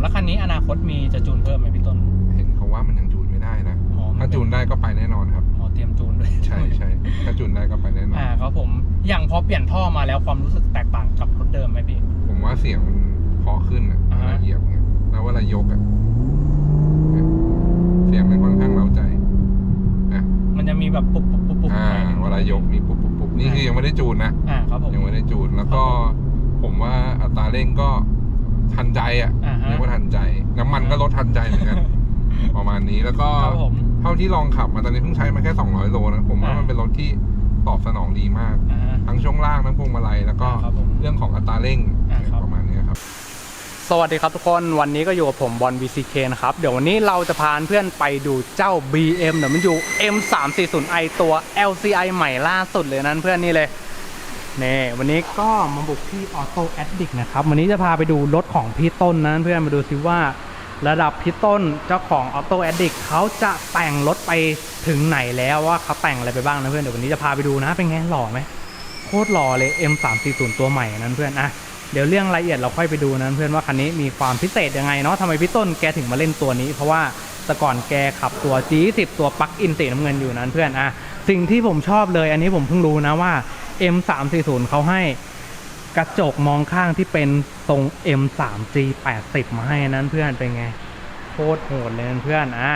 แล้วคันนี้อนาคตมีจะจูนเพิ่มไหมพี่ต้นเห็นเขาว่ามันยังจูนไม่ได้นะ อ๋อมัถ้าจูนได้ก็ไปแน่นอนครับ อ๋อเตรียมจูนด้วยใช่ใช่ถ้าจูนได้ก็ไปแน่นอน อ่าครับผมอย่างพอเปลี่ยนท่อมาแล้วความรู้สึกแตกต่างกับรถเดิมไหมพี่ ผมว่าเสียงมันพอขึ้นอะอ่าเวฮะลาเหยียบเนี่ยแล้วเวลายกอะเนี่ยเสียงมันค่อนข้างเร้าใจอะมันจะมีแบบปุ๊บปุ๊บปุ๊บปุ๊บอ่าหน่อยหนึ่งเวลายกมีปุ๊บปุ๊บปุ๊บนี่คือยังไม่ได้จูนนะ อ่าครับผม ยังไม่ได้จูนแล้วก็ผมว่าอัตราเร่งก็ ทันใจอะอ่าฮะ เรียกว่าทันใจ น้ำมันก็ลดทันใจเหมือนกัน ประมาณนี้แล้วก็ ครับผม เท่าที่ลองขับมาตอนนี้เพิ่งใช้มาแค่ 200 โลนะผมว่าอ่ามั มันเป็นรถที่ตอบสนองดีมาก อ่าทั้งช่วงล่างทั้งพวงมาลัยแล้วก็ครับผมเรื่องของอัตราเร่งอ่าครับ ประมาณนี้ครับ สวัสดีครับทุกคนวันนี้ก็อยู่กับผมบอล VCK นะครับ เดี๋ยววันนี้เราจะพาเพื่อนไปดูเจ้า BM เดี๋ยวมันอยู่ M340i ตัว LCI ใหม่ล่าสุดเลยนั้นเพื่อนนี่เลย นี่วันนี้ก็มาบุกที่ Auto Addict นะครับ วันนี้จะพาไปดูรถของพี่ต้นนะเพื่อนมาดูซิว่า ระดับพี่ต้นเจ้าของ Auto Addict เขาจะแต่งรถไปถึงไหนแล้วว่าเขาแต่งอะไรไปบ้างนะเพื่อนเดี๋ยววันนี้จะพาไปดูนะเป็นไงหล่อไหมโคตรหล่อเลย M340 ตัวใหม่นั้นเพื่อนอะเดี๋ยวเรื่องรายละเอียดเราค่อยไปดูนั้นเพื่อนว่าคันนี้มีความพิเศษยังไงเนาะทำไมพี่ต้นแกถึงมาเล่นตัวนี้ เพราะว่าแต่ก่อนแกขับตัว G10 ตัวปลั๊กอินสีน้ำเงินอยู่นั้นเพื่อนอะสิ่งที่ผมชอบเลยอันนี้ผมเพิ่งรู้นะว่า M340 เขาให้กระจกมองข้างที่เป็นทรง M3G80 มาให้นั้นเพื่อนเป็นไง โคตรโหดเลยนั้นเพื่อนอะ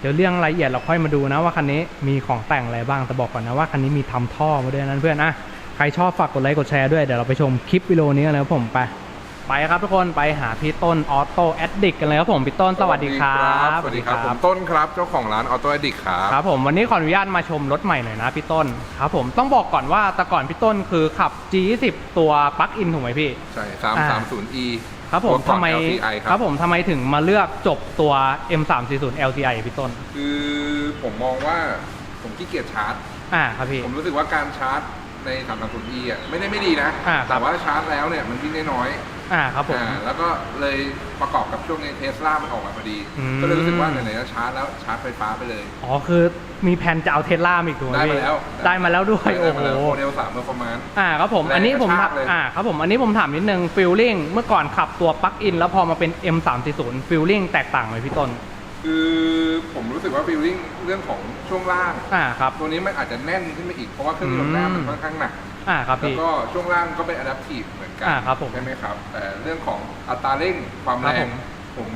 เดี๋ยวเรื่องรายละเอียดเราค่อยมาดูนะว่าคันนี้มีของแต่งอะไรบ้างแต่บอกก่อนนะว่าคันนี้มีทำท่อมาด้วยนั้นเพื่อนอะใครชอบฝากกดไลค์กดแชร์ด้วยเดี๋ยวเราไปชมคลิปวิดีโอนี้กันแล้วผมไป ไปครับทุกคนไปหาพี่ต้นออโต้แอดดิกกันเลยครับผมพี่ต้นสวัสดีครับสวัสดีครับผมต้นครับเจ้าของร้านออโต้อดิกครับครับผมวันนี้ขออนุญาตมาชมรถใหม่หน่อยนะพี่ต้นครับผมต้องบอกก่อนว่าแต่ก่อนพี่ต้นคือขับ G20 ตัวปลั๊กอินถูกไหมพี่ใช่สามสามศูนย์ e ครับผมตัวก่อนทำไม LCI ครับครับผมทำไมถึงมาเลือกจบตัว M340 LCI พี่ต้น คือผมมองว่าผมขี้เกียจชาร์จอ่าครับพี่ผมรู้สึกว่าการชาร์จใน3 3 0 e อะไม่ได้ไม่ดีนะอ่าครับแต่ว่าชาร์จแล้วเนี่ยมันวิ่งได้น้อย อ่าครับผม อ่าแล้วก็เลยประกอบกับช่วงนี้เทสลามันออกมาพอดี อืม ก็เลยรู้สึกว่าไหนๆจะชาร์จแล้วชาร์จไฟฟ้าไปเลย อ๋อคือมีแผนจะเอาเทสลาอีกถูกไหมได้มาพี่แล้วได้มาแล้วด้วยได้โอ้มาโห แล้วโมเดล3เปอร์ฟอร์มานซ์อ่าครับผมแรงอันนี้ผมกระชากเลย อ่าครับผมอันนี้ผมถามนิดนึงฟิลลิ่งเมื่อก่อนขับตัวปลั๊กอิน แล้วพอมาเป็น M340 ฟิลลิ่งแตกต่างไหมพี่ต้นคือผมรู้สึกว่าฟีลลิ่งเรื่องของช่วงล่าง อ่าครับ ตัวนี้มันอาจจะแน่นขึ้นไปอีกเพราะว่าเครื่องยนต์หน้ามันค่อนข้างหนัก อ่าครับแล้วพี่ ก็ช่วงล่างก็เป็น adaptive เหมือนกัอ่าครับผมใช่ไหมครับแต่เรื่องของอัตราเร่งความครัแรบผงม ผม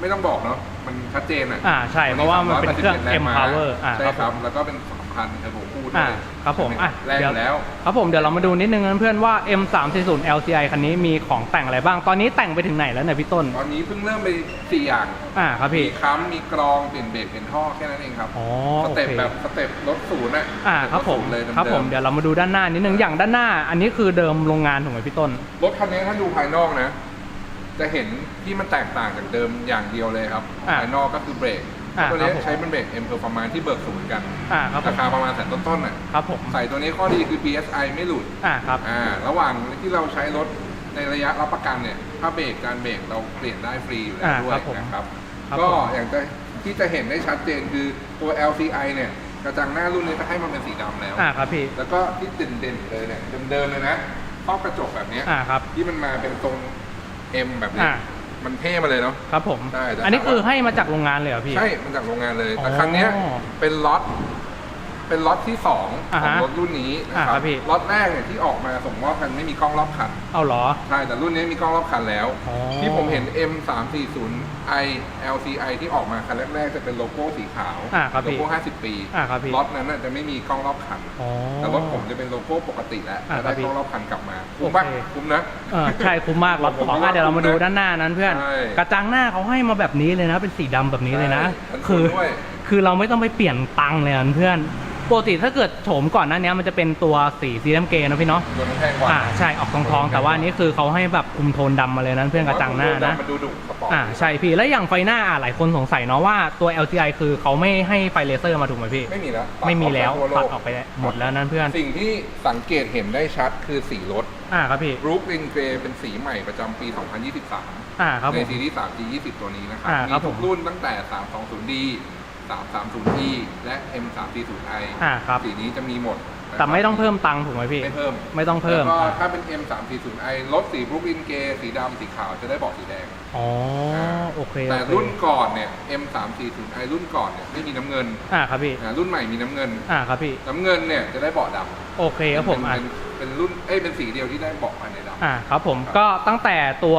ไม่ต้องบอกเนาะมันชัดเจนอะอ่าใช่ เพราะว่ามันเป็นเครื่อง381 M Power อ่าใช่ครับครับผมแล้วก็เป็น 2,000เทอร์โบคู่ด้วอ่ายครับผมอะแรงอยู่แล้ว ครับผมเดี๋ยวเรามาดูนิดนึงนะเพื่อนว่า M340 LCI คันนี้มีของแต่งอะไรบ้าง ตอนนี้แต่งไปถึงไหนแล้วเนี่ยพี่ต้น ตอนนี้เพิ่งเริ่มไปสี่อย่างอ่าครับมีพี่ ค้ำมีกรองเปลี่ยนเบรกเปลี่ยนท่อแค่นั้นเองครับอ๋อสโอเต็ปเค แบบสเต็ปรถศูนย์อะอ่าครับผมถศูนย์เลยครับผมดิเดี๋ยวเรามาดูด้านหน้านิดนึงอย่างด้านหน้า อันนี้คือเดิมโรงงานถูกไหมพี่ต้นรถคันนี้ถ้าดูภายนอกนะ จะเห็นที่มันแตกต่างจากเดิมอย่างเดียวเลยครับอ่า ภายนอกก็คือเบรก อ่าตัวนี้ครับผม ใช้เป็นเบรก M Performance ที่เบิกศูนย์กัน อ่าครับผรามคาประมาณแสนต้นๆน่ะ ครับผมใส่ตัวนี้ข้อดีคือ PSI ไม่หลุด อ่าครับ อ่า ระหว่างที่เราใช้รถในระยะรับประกันเนี่ย ถ้าเบรกการเบรกเราเปลี่ยนได้ฟรีอยู่แล้วอ่าด้วครัยบผมนะครับ ครับก็ผม อย่างจะที่จะเห็นได้ชัดเจนคือตัว LCI เนี่ย กระจังหน้ารุ่นนี้จะให้มันเป็นสีดำแล้ว อ่าครับพี่แล้วก็ที่เด่นๆเลยเนี่ยเดิมๆเลยนะครอบกระจกแบบเนี้ยอ่าครับ ที่มันมาเป็นทรง M แบบนี้อ่า มันเท่มาเลยเนาะ ครับผมใช่แต่อันนี้ถามว่าคือให้มาจากโรงงานเลยเหรอพี่ ใช่ มันจากโรงงานเลย แต่อ๋อ คันเนี้ยเป็นล็อต เป็นล็อตที่สองอ่าของฮะรถรุ่นนี้นะอ่าคครัรับบพี่ ล็อตแรกเนี่ยที่ออกมาส่งมอบกันไม่มีกล้องรอบคันเอาเหรอ ใช่แต่รุ่นนี้มีกล้องรอบคันแล้ว อ๋อ ที่ผมเห็น M 3 4 0 i LCI ที่ออกมาคันแรกๆจะเป็นโลโก้สีขาวอ่าครับโลพี่โก้ 50 ปีอ่าครับพี่ ล็อตนั้นน่ะจะไม่มีกล้องรอบคัน อ๋อ แต่รถผมจะเป็นโลโก้ปกติแล้วอ่าจะครัได้บพี่กล้องรอบคันกลับมาคุ้มปะโอเค คุ้มนะ เออใช่คุ้มมากรถสองอะเดี๋ยวเรามาดูด้านหน้านั้นเพื่อน ใช่กระจังหน้าเขาให้มาแบบนี้เลยนะ เป็นสีดำแบบนี้เลยนะ ใช่คือด้วย คือเราไม่ต้องไปเปลี่ยนตังค์เลยนะเพื่อน ปกติถ้าเกิดโฉมก่อนหน้านี้มันจะเป็นตัวสีสีน้ำเกรย์นะพี่เนาะตัวนั้นแพงกว่าอ่าใช่ออกทองทองๆแต่ว่าอันนี้คือเขาให้แบบคุมโทนดำมาเลยนั้นเพื่อนกระจังหน้านะมันดูดุสปอร์ตอ่าใช่พี่แล้วอย่างไฟหน้าอะหลายคนสงสัยเนาะว่าตัว LCI คือเขาไม่ให้ไฟเลเซอร์มาถูกไหมพี่ไม่มีแล้วไม่มีแล้วตัตัดดออออกกไปไปหมดแล้วนั้นเพื่อนสิ่งที่สังเกตเห็นได้ชัดคือสีรถอ่าครับพี่บรูคลินเกรเป็นสีใหม่ประจำปี 2023อ่าครับผในมซีรีส์ 3G20 ตัวนี้นะครับอ่ามีครับทุกผมรุ่นตั้งแต่ 320D 330E และ M340i อ่าครับ สีนี้จะมีหมดนะครับแต่ไม่ต้องเพิ่มตังค์ถูกไหมพี่ ไม่เพิ่ม ไม่ต้องเพิ่มแล้วก็อ่าถ้าเป็น M340i รถสีบรูคลินเกรสีดำสีขาวจะได้เบอกสีแดง อ๋อ โอเค แต่โอเครุ่นก่อนเนี่ย M340i รุ่นก่อนเนี่ยไม่มีน้ำเงิน อ่าครับพี่อ่ารุ่นใหม่มีน้ำเงิน อ่าครับพี่ น้ำเงินเนี่ยจะได้เบาะดำโอเคครับผมเป็นอ่าเป็นเป็นรุ่น เอ้ยเป็นสีเดียวที่ได้เบาะภายในดำอ่าครับผม ก็ตั้งแต่ตัว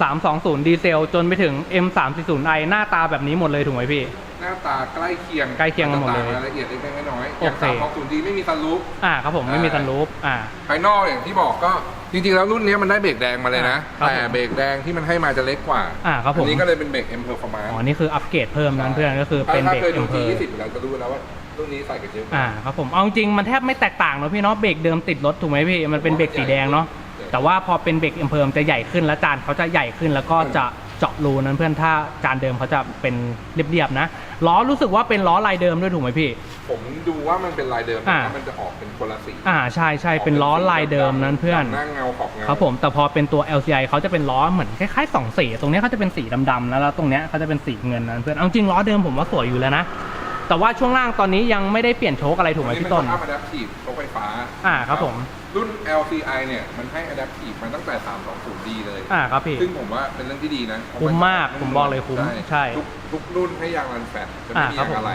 320 ดีเซล จนไปถึง M340i หน้าตาแบบนี้หมดเลยถูกไหมพี่ หน้าตาใกล้เคียงใกล้เคียงกันหมดเลยแต่ต่างรายละเอียดเล็กๆน้อยๆโออย่างเค320 d ไม่มีซันรูฟ อ่าครับผมไม่มีอ่าซันรูฟอ่า ภายนอกอย่างที่บอกก็จริงๆ แล้วรุ่นนี้มันได้เบรกแดงมาเลยนะ ครับแต่ผมเบรกแดงที่มันให้มาจะเล็กกว่าอ่าครับผมอันนี้ก็เลยเป็นเบรก M Performance อ๋อนี่คืออัปเกรดเพิ่มนั้นเพื่อนก็คือเป็นถ้าเบรกเคยเอ็ดูมเพอ G20 ร์อยู่แล้วจะรู้แล้วว่ารุ่นนี้ใส่กันเยอะอ่าครับผมเอาจริงมันแทบไม่แตกต่างเนอะพี่เนาะเบรกเดิมติดรถถูกไหมพี่มันเป็นเบรกสีแดงเนาะ แต่ว่าพอเป็นเบรกเอ็มเพอร์มันจะใหญ่ขึ้นแล้วจานเขาจะใหญ่ขึ้นแล้วก็จะเจาะรูนั้นเพื่อนถ้าจานเดิมเขาจะเป็นเรียบๆนะล้อรู้สึกว่าเป็นล้อลายเดิมด้วยถูกไหมพี่ ผมดูว่ามันเป็นลายเดิมแต่อ่า ว่ามันจะออกเป็นคนละสีอ่าใช่ใช่เป็นล้อลายเดิมนั้นเพื่อน หน้าเงาขอบเงาครับผมแต่พอเป็นตัว LCI เขาจะเป็นล้อเหมือนคล้ายๆสองสีตรงเนี้ยเขาจะเป็นสีดำๆนะแล้วตรงเนี้ยเขาจะเป็นสีเงินนั้นเพื่อนเอาจริงล้อเดิมผมว่าสวยอยู่แล้วนะ แต่ว่าช่วงล่างตอนนี้ยังไม่ได้เปลี่ยนโชคอะไรถูกไหมอันนี้พี่ต้นเป็นภาพ adaptive โชคไฟฟ้าอ่าครับผม รุ่น LCI เนี่ยมันให้ adaptive มาตั้งแต่ 320D เลย อ่าครับพี่ ซึ่งผมว่าเป็นเรื่องที่ดีนะคุ้มมากผมบอกเลยคุ้มใช่ทุกทุกรุ่นให้ยางรันแฟตจะไม่อ่ามีครับยางผม อะไร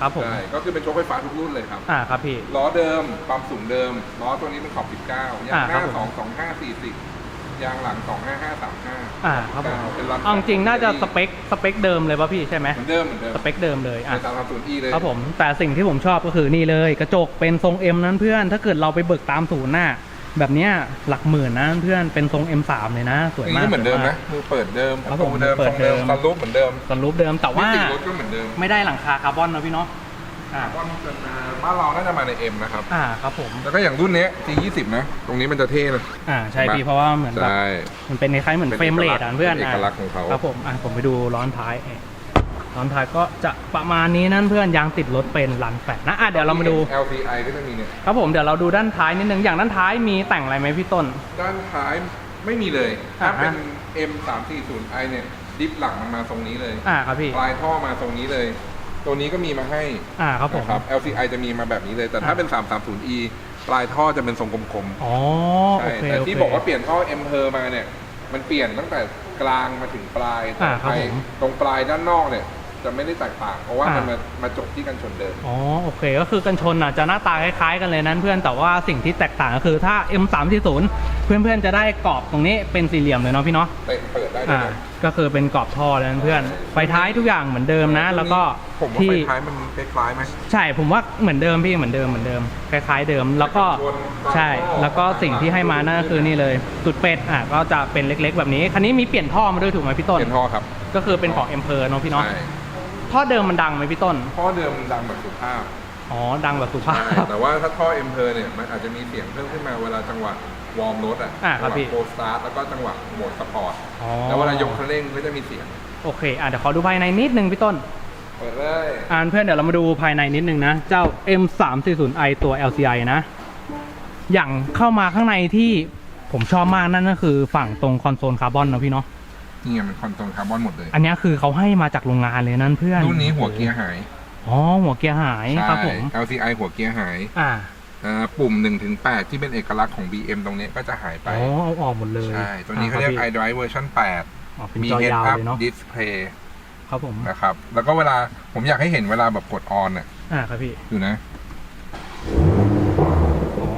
ครับผม ใช่ก็คือเป็นโชคไฟฟ้าทุกรุ่นเลยครับ อ่าครับพี่ ล้อเดิมความสูงเดิม ล้อตัวนี้เป็นขอบ 19ยางอ่าหครัน้าบผม 2 2 5 40 ยางหลัง 25535อ่าครับผมเป็นรันเอาจริงๆน่าจะสเปคสเปคเดิมเลยป่ะพี่ใช่ไหมเหมือนเดิมเหมือนเดิมสเปคเดิมเลยอะ เป็น330 E เลยครับผมแต่สิ่งที่ผมชอบก็คือนี่เลย กระจกเป็นทรง M นั้นเพื่อน ถ้าเกิดเราไปเบิกตามศูนย์น่ะแบบเนี้ยหลักหมื่นนะเพื่อนเป็นทรง M3 เลยนะ สวยนี่มากก็เหมือนเดิมสวยานะกมือเปิดเดิมครับประตูผมเดิมเปิทดรงเดิมเดิมซันรูปเหมือนเดิมสรูปเดิมแต่ว่า มิติรถก็เหมือนเดิม ไม่ได้หลังคาคาร์บอนนะพี่เนาะ อ่าว่ามันจะมาบ้านเราน่าจะมาใน M นะครับ อ่าครับผม แล้วก็อย่างรุ่นเนี้ย G20 นะ ตรงนี้มันจะเท่เลยอ่าใช่พี่เพราะว่าเหมือนแบบใช่ มันเป็นคล้ายๆเหมือนเฟรมเรทอะเพื่อนเป็นเอกลักษณ์ของเขา ครับผมอะผมไปดูร้อนท้ายเอ่อร้อนท้ายก็จะประมาณนี้นั่นเพื่อนยางติดรถเป็นลันแฟตนะอะเดี๋ยวเรามาดู LCI ก็จะมีเนี่ย ครับผมเดี๋ยวเราดูด้านท้ายนิดนึงอย่างด้านท้ายมีแต่งอะไรไหมพี่ต้น ด้านท้ายไม่มีเลย ถ้าอ่าฮะ เป็น M340i เนี่ย ดิฟหลังมันมาทรงนี้เลย อ่าครับพี่ ปลายท่อมาทรงนี้เลย ตัวนี้ก็มีมาให้อ่าครับผม นะครับ LCI จะมีมาแบบนี้เลย แต่ถ้าอ่า เป็น 330e ปลายท่อจะเป็นทรงกลมอ๋อๆโอใช่เคแต่โอที่เคบอกว่าเปลี่ยนท่อ M เพอมาเนี่ย มันเปลี่ยนตั้งแต่กลางมาถึงปลายอ่าครับไปผม ตรงปลายด้านนอกเนี่ย จะไม่ได้แตกต่าง เพราะว่าอ่ามัมันมามาจบที่กันชนเดิม อ๋อโอเค ก็คือกันชนอะจะหน้าตาคล้ายๆกันเลยนั้นเพื่อนแต่ว่าสิ่งที่แตกต่างก็คือถ้า M340 เพื่อนๆจะได้กรอบตรงนี้เป็นสี่เหลี่ยมเลยเนาะพี่เนาะเปิดเปิดได้เลอ่ายนะก็คือเป็นกรอบท่อแล้วนั้นเพื่อนไฟท้ายทุกอย่างเหมือนเดิมนะ แล้วก็ผมว่าที่ ไฟท้ายมันคล้ายๆไหม ใช่ผมว่าเหมือนเดิมพี่เหมือนเดิมเหมือนเดิมคล้าย ๆ เดิม แล้วก็ใช่ แล้วก็สิ่งที่ให้มานั่นก็คือนี่เลยตุดเป็ดอะก็จะเป็นเล็ก ๆ แบบนี้คันนี้มีเปลี่ยนท่อมาด้วยถูกไหมพี่ต้น เปลี่ยนท่อครับ ก็คือเป็นของเอ็มเพอร์เนาะพี่เนาะใช่ ท่อเดิมมันดังไหมพี่ต้น ท่อเดิมมันดังแบบสุภาพอ๋อ ดังแบบสุภาใช่พ แต่ว่าถ้าท่อเอ็มเพอร์เนี่ยมันอาจจะมีเสียงเพิ่มขึ้นมาเวลาจังหวะวอร์มรถอะอ่าคจัรับหวะพี่โคสตาร์ทแล้วก็จังหวะโหมดสปอร์ตอ๋อ แล้วเวลายกคันเร่งก็จะมีเสียงโอเค อะเดี๋ยวขอดูภายในนิดนึงพี่ต้น เปิดเลยอ่านเพื่อนเดี๋ยวเรามาดูภายในนิดนึงนะ เจ้า M340i ตัว LCI นะ อย่างเข้ามาข้างในที่ผมชอบมากนั่นก็คือฝั่งตรงคอนโซลคาร์บอนนะพี่เนาะ นี่ไงมันคอนโทรลคาร์บอนหมดเลย อันเนี้ยคือเขาให้มาจากโรงงานเลยนั่นเพื่อนรุ่นนี้หัวเกียร์หายอ๋อหัวเกียร์หายครับผมใช่ LCI หัวเกียร์หายอ่าอ่าปุ่ม1ถึง8ที่เป็นเอกลักษณ์ของ BM ตรงเนี้ยก็จะหายไป อ๋อเอาออกหมดเลยใช่ ตัวนี้เขาเรียก อ่คบ iDrive เวอร์ชันอ๋อเป็น8 มี จอ Head ยาว Up เลยเนาะ Display ครับผมนะครับ แล้วก็เวลาผมอยากให้เห็นเวลาแบบกดออนอะ อ่าครับพี่ อยู่นะอ๋อ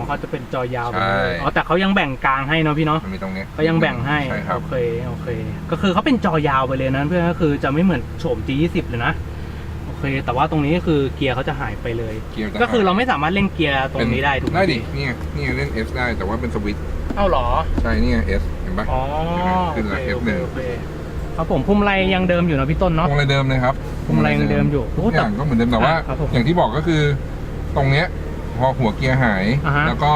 เขาจะเป็นจอยาวไปใช่เลยอ๋อแต่เขายังแบ่งกลางให้เนาะพี่เนาะมันมีตรงเนี้ยก็ยังแบ่งให้ใช่ครับโอเคโอเค ก็คือเขาเป็นจอยาวไปเลยนะเพื่อนก็คือจะไม่เหมือนโฉม G20 เลยนะโอเค แต่ว่าตรงนี้ก็คือเกียร์เขาจะหายไปเลยเกียร์จะก็คือเราไม่สามารถเล่นเกียร์ตรงนี้ได้ถูกไหมได้ดินี่ไงนี่ไงเล่น S ได้แต่ว่าเป็นสวิตช์เอ้าเหรอ ใช่นี่ไง S เห็นปะอ๋อขึ้นโอละเค F โอหเคนึ่งโอเคครับผมพุ่มไรยังเดิมอยู่นะพี่ต้นพเนาะวงอะไรเดิมเลยครับพวงมาลัยยังเดิมอยู่ทุกอย่างก็เหมือนเดิมแต่ว่าอะครับผมอย่างที่บอกก็คือ ตรงเนี้ย พอหัวเกียร์หาย อ่าฮะแล้วก็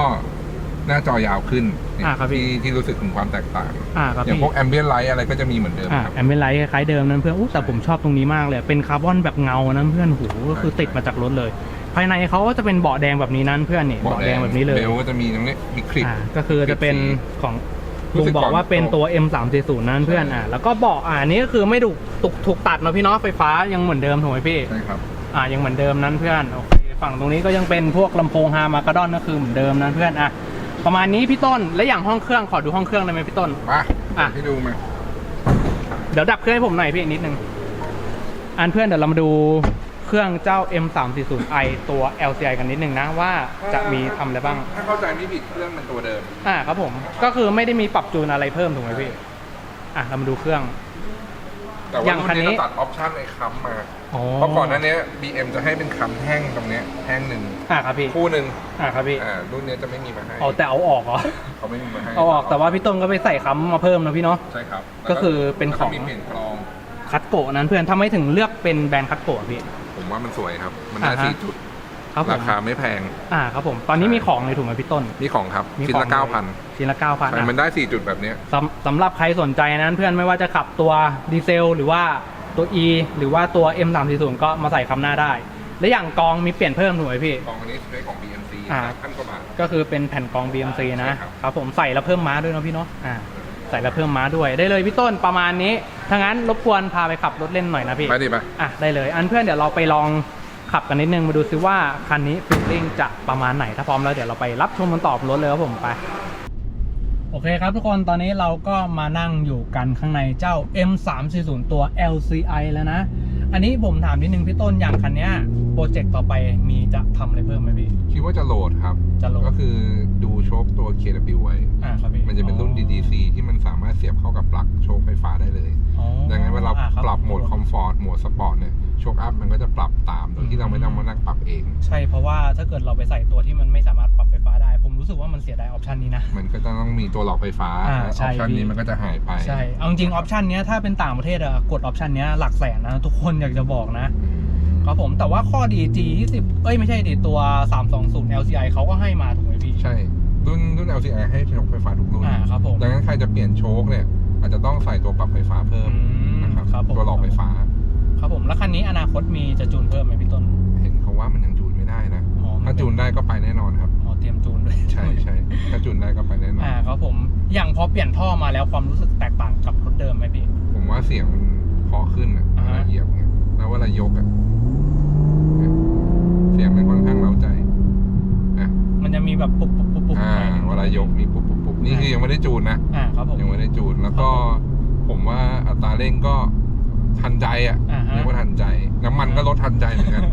หน้าจอยาวขึ้นเนี่ยอ่าครับพี่ ที่ที่รู้สึกถึงความแตกต่าง อ่าครับอย่างพี่พวกแอมเบียนไลท์อะไรก็จะมีเหมือนเดิมอ่าครับ แอมเบนไลท์คล้ายๆเดิมนั้นเพื่อนอู้แต่ผมชอบตรงนี้มากเลย เป็นคาร์บอนแบบเงานั้นเพื่อนหูก็คือใช่ติดมาจากรถเลย ภายในเขาก็จะเป็นเบาะแดงแบบนี้นั้นเพื่อนนี่เบาะแดงแบบนี้เลย เบลก็จะมีตรงนี้มีคลิปอ่าก็คือจะเป็นสีของรู้ลุงสึกบอกว่าก่อนเป็นตัว M340 นั่นเพื่อนใช่ อ่าแล้วก็เบาะอ่าอันนี้ก็คือไม่ถูกถูกถูกตัดนะพี่เนาะไฟฟ้ายังเหมือนเดิมถูกไหมพี่ ใช่ครับ อ่ายังเหมือนเดิมนั้นเพื่อนโอเค ฝั่งตรงนี้ก็ยังเป็นพวกลำโพงฮามากระดอนก็คือเหมือนเดิมนั้นเพื่อนอะประมาณนี้พี่ต้นและอย่างห้องเครื่องขอดูห้องเครื่องได้ไหมพี่ต้น มาอะ ให้ดูมา เดี๋ยวดับเครื่องให้ผมหน่อยพี่อีกนิดนึง อันเพื่อนเดี๋ยวเรามาดูเครื่องเจ้า M340i ตัว LCI กันนิดนึงนะว่าจะมีทำอะไรบ้าง ถ้าเข้าใจไม่ผิดเครื่องเป็นตัวเดิม อ่าครับผม ก็คือไม่ได้มีปรับจูนอะไรเพิ่มถูกไหมพี่ อะเรามาดูเครื่อง แต่อว่าย่างรุ่นคันนี้นี้ เราตัดออปชั่นไอ้ค้ำมา อ๋อเพราะก่อนหน้านี้ BM จะให้เป็นค้ำแท่งตรงเนี้ยแท่งหนึ่งอ่าครับพี่คู่หนึ่งอ่าครับพี่อ่ารุ่นนี้จะไม่มีมาให้เอาแต่เอาออกเหรอเขาไม่มีมาให้เอาออกแต่ว่าพี่ต้นก็ไปใส่ค้ำมาเพิ่มนะพี่เนาะ ใช่ครับก็คือเป็นของ แล้วก็มีเปลี่ยนกรอง คัตโกะนั้นเพื่อนทำไมถึงเลือกเป็นแบรนด์คัตโกะพี่ ผมว่ามันสวยครับ มันได้อ่าฮะ สี่จุด ครับผม ราคาไม่แพง อ่าครับผม ตอนนี้มีของเลยถูกไหมพี่ต้นนี่ของครับ มีชิ้นของละเก้าพันชิ้นละเก้าพันใช่มันได้สี่จุดแบบเนี้ย สำสำหรับใครสนใจนั้นเพื่อนไม่ว่าจะขับตัวดีเซลหรือว่าตัว E หรือว่าตัว M340 ก็มาใส่คำหน้าได้ และอย่างกองมีเปลี่ยนเพิ่มถูกไหมพี่กล่องอันนี้ใช้ของ BMC อ่า พันกว่าบาท ก็คือเป็นแผ่นกรอง BMC นะใช่ครับ ครับผมใส่แล้วเพิ่มม้าด้วยเนาะพี่เนาะอ่าใส่แล้วเพิ่มม้าด้วยได้เลยพี่ต้นประมาณนี้ถ้างั้นรบกวนพาไปขับรถเล่นหน่อยนะพี่ ไปดิไป อะได้เลยอันเพื่อนเดี๋ยวเราไปลอง ขับกันนิดนึงมาดูซิว่าคันนี้ฟิลลิ่งจะประมาณไหน ถ้าพร้อมแล้วเดี๋ยวเราไปรับชมกันต่อบนรถเลยครับผมไปโอเคครับทุกคนตอนนี้เราก็มานั่งอยู่กันข้างในเจ้า M340 ตัว LCI แล้วนะ อันนี้ผมถามนิดนึงพี่ต้นอย่างคันเนี้ยโปรเจกต์ต่อไปมีจะทำอะไรเพิ่มไหมพี่ คิดว่าจะโหลดครับ จะโหลด ก็คือดูโชคตัว KW ไว้ อ่าครับพี่ มันจะเป็นรุ่น DDC ที่มันสามารถเสียบเข้ากับปลั๊กโชคไฟฟ้าได้เลยอ๋อดังนั้นเวลาอ่คปรับโหมดคอมฟอร์ตโหมดสปอร์ตเนี่ย โชคอัพมันก็จะปรับตามโดยที่เราไม่ต้องมานั่งปรับเอง ใช่เพราะว่าถ้าเกิดเราไปใส่ตัวที่มันไม่สามารถปรับไฟฟ้าได้ ผมรู้สึกว่ามันเสียดายออปชันนี้นะ มันก็จะต้องมีตัวหลอกไฟฟ้าอ่าและอใช่ อปชันนี้มันก็จะหายไปใช่เอาจริงออปชันเนี้ยถ้าเป็นต่างประเทศอะกดออปชันเนี้ยหลักแสนนะทุกคนอยากจะบอกนะ อืมครับผมแต่ว่าข้อดี G20 เอ้ยไม่ใช่ดิตัว 320 LCI เขาก็ให้มาถูกไหมพี่ใช่รุ่นรุ่น LCI ให้โชคไฟฟ้าทุกรุ่น อ่าครับผมดังนั้นใครจะเปลี่ยนโชคเนี่ยอาจจะต้องใส่ตัวปรับไฟฟ้าเพิ่อืมมนะครับครับผมตัวหลอกไฟฟ้า ครับผมแล้วคันนี้อนาคตมีจะจูนเพิ่มไหมพี่ต้นเห็นเขาว่ามันยังจูนไม่ได้นะ อ๋อมัถ้าจูนได้ก็ไปแน่นอนครับ อ๋อเตรียมจูนด้วยใช่ใช่ถ้าจูนได้ก็ไปแน่นอน อ่าครับผมอย่างพอเปลี่ยนท่อมาแล้วความรู้สึกแตกต่างกับรถเดิมไหมพี่ ผมว่าเสียงมันเพอขึ้นอะอ่าเวฮะ ลาเหยียบเนี่ยแล้วเวลายกอะเนี่ยเสียงมันค่อนข้างเร้าใจอะมันจะมีแบบปุ๊บปุ๊บปุ๊บปุ๊บอ่าหน่อยหนึ่งเวลายกมีปุ๊บปุ๊บปุ๊บนี่คือยังไม่ได้จูนนะอ่าครับผมยังไม่ได้จูนแล้วก็ผมว่าอัตราเร่งก็ทันใจอะ อ่าฮะเรียกว่า ทันใจ น้ำมันก็ลดทันใจเหมือนกัน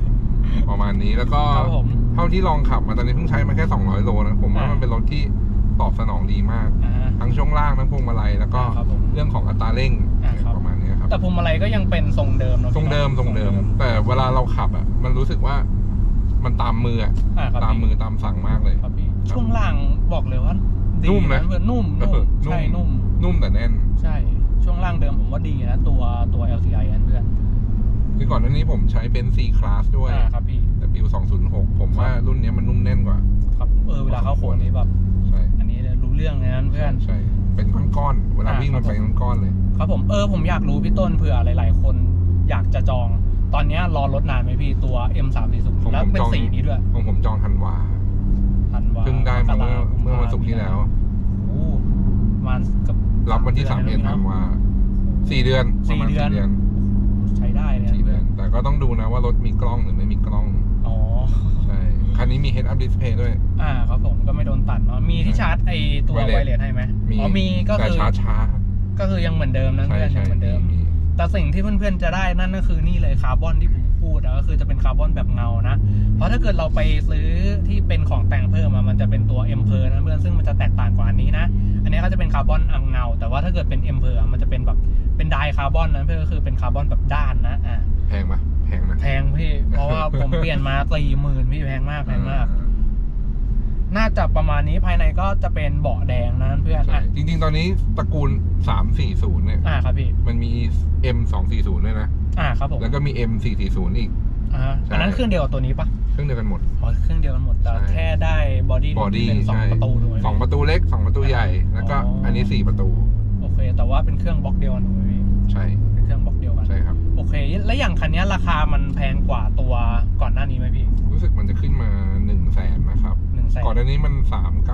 ประมาณนี้แล้วก็ครับผมเท่าที่ลองขับมาตอนนี้เพิ่งใช้มาแค่ 200 โลนะผมว่าอ่ามัมันเป็นรถที่ตอบสนองดีมาก อ่า ทั้งช่วงล่างทั้งพวงมาลัยแล้วก็อ่าครับผมเรื่องของอัตราเร่งอ่าครับ ประมาณนี้ครับแต่พวงมาลัยก็ยังเป็นทรงเดิมเนอะทรงเดิมพี่ทรงเดิม แต่เวลาเราขับอะมันรู้สึกว่ามันตามมืออะอ่าครับตามพี่มือตามสั่งมากเลย ครับพี่ช่วงล่างบอกเลยว่าดีนุ่มนะเพื่อนนุ่มนุ่มเออใช่นุ่ม นุ่มแต่แน่น ใช่ ช่วงล่างเดิมผมว่าดีนะ ตัวตัว LCI อันเพื่อน คือก่อนหน้านี้ผมใช้เป็น C Class ด้วย อ่าครับพี่ W 206ผมว่ารุ่นเนี้ยมันนุ่มแน่นกว่า ครับเออเวลาเข้าโค้งนี้แบบ ใช่อันนี้เลยรู้เรื่องเลยนะเพื่อน ใช่เป็นก้อนๆเวลาอ่าวิ่งมันครับไปก้อนๆเลย ครับผมเออผมอยากรู้พี่ต้นเผื่อหลายๆ คนอยากจะจอง ตอนเนี้ยรอรถนานไหมพี่ตัว M340 ของแล้วผมเป็นจอง สีนี้ด้วยของผมจองทันวาทันวาเพิ่งได้มาเมื่อกุภเมื่อวันศุกร์ที่แล้ว โอ้ประมาณกับรับวันที่ดืสามเอ็ดะธันวาสี่เดือนประมาณสี่สี่เดืเดืออนน ก็ต้องดูนะว่ารถมีกล้องหรือไม่มีกล้อง อ๋อ ใช่ คันนี้มี head up display ด้วย อ่าครับผมก็ไม่โดนตัดเนาะ มีที่ชาร์จไอตัว Wireless ไวเลสให้ไหมมี อ๋อมีก็แต่คือช้าช้าก็คือยังเหมือนเดิมนะใช่เพื่อนยัใช่งเหมือนเดิม มี แต่สิ่งที่เพื่อนๆ จะได้นั่นก็คือนี่เลยคาร์บอนที่ผมพูดนะก็คือจะเป็นคาร์บอนแบบเงานะ เพราะถ้าเกิดเราไปซื้อที่เป็นของแต่งเพิ่มอะมันจะเป็นตัวเอ็มเพอร์นะเพื่อนซึ่งมันจะแตกต่างกว่าอันนี้นะ อันนี้ก็จะเป็นคาร์บอนอังเงา แต่ว่าถ้าเกิดเป็นเอ็มเพอร์มันจะเป็นแบบเป็นไดคาร์บอนนะเพื่อนก็คือเป็นคาร์บอนแบบด้านนะอ่า แพงปะแพงนะแพงพี่ เพราะว่าผมเปลี่ยนมาสี่หมื่นพี่แพงมากแพงมาก น่าจะประมาณนี้ภายในก็จะเป็นเบาะแดงนะเพื่อนใช่อะจริง ๆ ตอนนี้ตระกูล 340 เนี่ย อ่าครับพี่ มันมี M 240 ด้วยนะ อ่าครับผม แล้วก็มี M 440 อีก อ่าอันนั้นเครื่องเดียวกับตัวนี้ปะเครื่องเดียวกันหมดอ๋อเครื่องเดียวกันหมดแต่ใช่แค่ได้บอดี้บอดี้เป็นสองใช่ประตูถูกไหมสองประตูเล็กสองประตูใหญ่ แล้วก็อ๋ออัอันนี้สี่ประตู โอเค แต่ว่าเป็นเครื่องบล็อกเดียวกันถูกไหมพี่ใช่ เป็นเครื่องบล็อก เดียวกันใช่ครับโอเค แล้วอย่างคันนี้ราคามันแพงกว่าตัวก่อนหน้านี้ไหมพี่ รู้สึกมันจะขึ้นมา1นึ่งแสนนะครับหนึ่งแสนก่อนหน้านี้มัน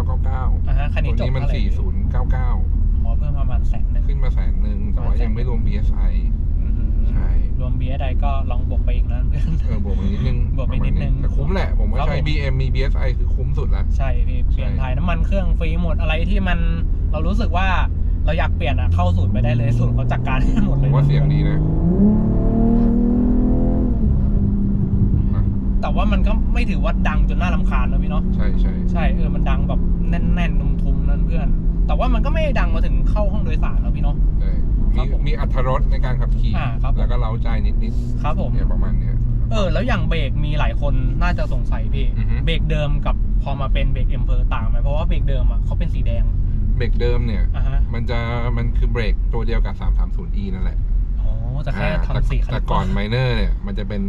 3999อ่าฮะคันนี้ตัวจบนี้มันเท่าไหร่พี่4099อ๋อเพิ่มประมาณแสนหนึ่งขึ้นมาแสนหนึ่งแต่ว่ายังไม่รวม BSI อืมใช่ รวมเบียร์ใดก็ลองบวกไปอีกนะเพื่อนเออบวกไปนิดนึงบวกไปนิดนึงแต่คุ้มแหละ ผมว่าครับใช้ผม BM มี BSI คือคุ้มสุดแล้วใช่พี่เปลี่ยนใช่ถ่ายน้ำมันเครื่องฟรีหมดอะไรที่มันเรารู้สึกว่าเราอยากเปลี่ยนอะเข้าศูนย์ไปได้เลยศูนย์เขาจัดการให้หมดผเลยมว่าเสียงดีนะอะ ว่ามันก็ไม่ถือว่าดังจนน่ารำคาญนะพี่เนาะใช่ใช่ใช่เออมันดังแบบแน่นๆทุ้มๆนั่นเพื่อน แต่ว่ามันก็ไม่ได้ดังมาถึงเข้าห้องโดยสารนะพี่เนาะใช่ครัมีบผมมีอัตรถรสในการขับขี่อ่าครับผมแล้วก็เล้าใจนิดนิดครับผมๆเนี่ยประมาณเนี้ยเออ แล้วอย่างเบรกมีหลายคนน่าจะสงสัยพี่อือฮึเบรกเดิมกับพอมาเป็นเบรกเอ็มเพอร์ต่างไหมเพราะว่าเบรกเดิมอะเขาเป็นสีแดงเบรกเดิมเนี่ยอะฮะมันจะมันคือเบรกตัวเดียวกับ 330e นั่นแหละอ๋อจะแค่อ่าแต่ทำสีคัแต่ก่อนไมเนอร์เนี่ย มันจะเป็น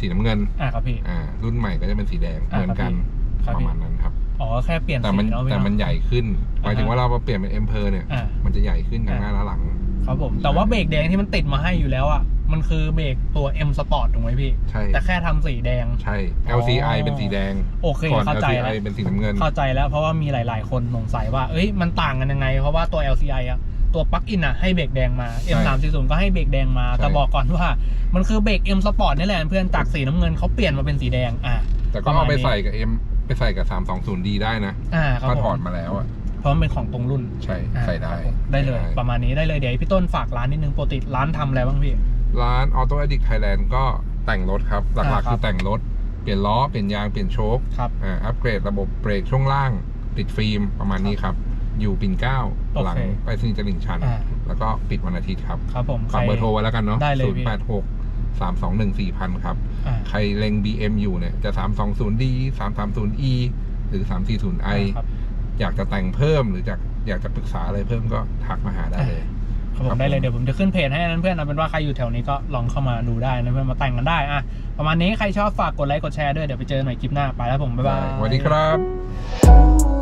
สีน้ำเงิน อะครับพี่ อ่า รุ่นใหม่ก็จะเป็นสีแดง อ่าเหมือนกันครับปพี่ ระมาณนั้นครับ อ๋อแค่เปลี่ยนแต่สีมันเนาะพี่แต่มันเนาะ ใหญ่ขึ้นหมายถึงอ่าฮะว่าเรามาเปลี่ยนเป็นเอ็มเพอร์เนี่ย อ่า มันจะใหญ่ขึ้นทั้งหอ่าน้าและหลัง ครับผม แต่ว่าเบรกแดงที่มันติดมาให้อยู่แล้วอะ มันคือเบรกตัว M Sport ถูกไหมพี่ ใช่ แต่แค่ทำสีแดง ใช่อ๋อ LCI เป็นสีแดง โอเคก่อน เข้าใจแล้ว LCI เป็นสีน้ำเงิน เข้าใจแล้วเพราะว่ามีหลาย ๆ คนสงสัยว่า เอ้ย มันต่างกันยังไง เพราะว่าตัว LCI อะ ตัวปลั๊กอินอะให้เบรกแดงมา M340 ก็ให้เบรกแดงมา ใช่ แต่บอกก่อนว่า มันคือเบรก M Sport นี่แหละเพื่อนจากสีน้ำเงินเขาเปลี่ยนมาเป็นสีแดงอ่าแต่ก็เอาไปใส่กับ M ไปใส่กับ 320D ได้นะอ่าครับถ้าผถอดมมาแล้วอะ เพราะมันเป็นของตรงรุ่นใช่ อ่าใส่ได้ครับผมได้เลย ประมาณนี้ได้เลยเดี๋ยวให้พี่ต้นฝากร้านนิดนึงปกติร้านทำอะไรบ้างพี่ ร้าน Auto Addict Thailand ก็แต่งรถครับ หลักอ่าๆครับ คือแต่งรถ เปลี่ยนล้อ เปลี่ยนยาง เปลี่ยนโชคครับ อ่าอัปเกรดระบบเบรกช่วงล่าง ติดฟิล์มประมาณนี้ครับ อยู่ปิ่นเกล้าโอเคหลังไปสนีย์จริงชันอ่า แล้วก็ปิดวันอาทิตย์ครับครับผมฝากเบอร์โทรไว้แล้วกันเนาะได้เลย0พี่8 6 3 2 1 4 0 0 0ครับ อ่า ใครเล็ง BM อยู่เนี่ยจะ 320D 330E หรือ 340i ครับ อยากจะแต่งเพิ่มหรืออยากอยากจะปรึกษาอะไรเพิ่มก็ทักมาหาได้เลย ครับผครัมบได้เลยผมเดี๋ยวผมจะขึ้นเพจให้นั้นเพื่อนเอาเป็นว่าใครอยู่แถวนี้ก็ลองเข้ามาดูได้นะเพื่อนมาแต่งกันได้อะประมาณนี้ใครชอบฝากกดไลค์กดแชร์ด้วยเดี๋ยวไปเจอกันใหม่คลิปหน้าไปแล้วผมบ๊ายบาย สวัสดีครับ